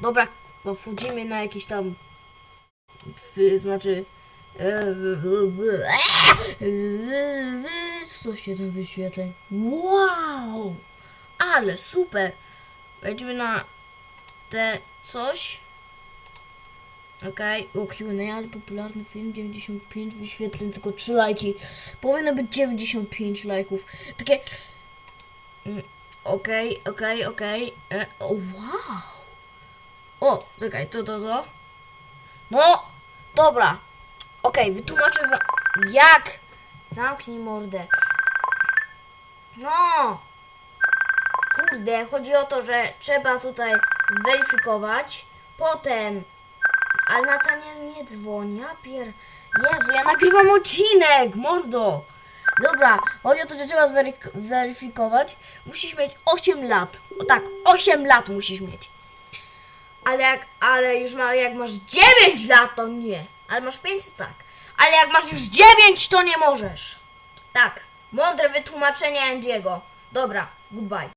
Dobra, bo wchodzimy na jakiś tam... Znaczy... e, 107 wyświetleń. Wow! Ale super! Wejdźmy na te coś. Okej, o Q&A, ale popularny film, 95 wyświetleń, tylko 3 lajki. Powinno być 95 lajków. Takie... Mm, Okej, okej, okej. E, O, wow! O, czekaj, to, to, to. No, dobra. Okej, wytłumaczę wam, jak... Zamknij mordę. No! Kurde, chodzi o to, że trzeba tutaj zweryfikować. Potem... Ale Nataniel nie dzwoni, ja pier... Jezu, ja nagrywam odcinek, mordo! Dobra, chodzi o to, że trzeba zweryfikować. Musisz mieć 8 lat. O tak, 8 lat musisz mieć. Ale jak, ale już ma, jak masz 9 lat, to nie. Ale masz 5, to tak. Ale jak masz już 9, to nie możesz. Tak, mądre wytłumaczenie Andiego. Dobra, goodbye.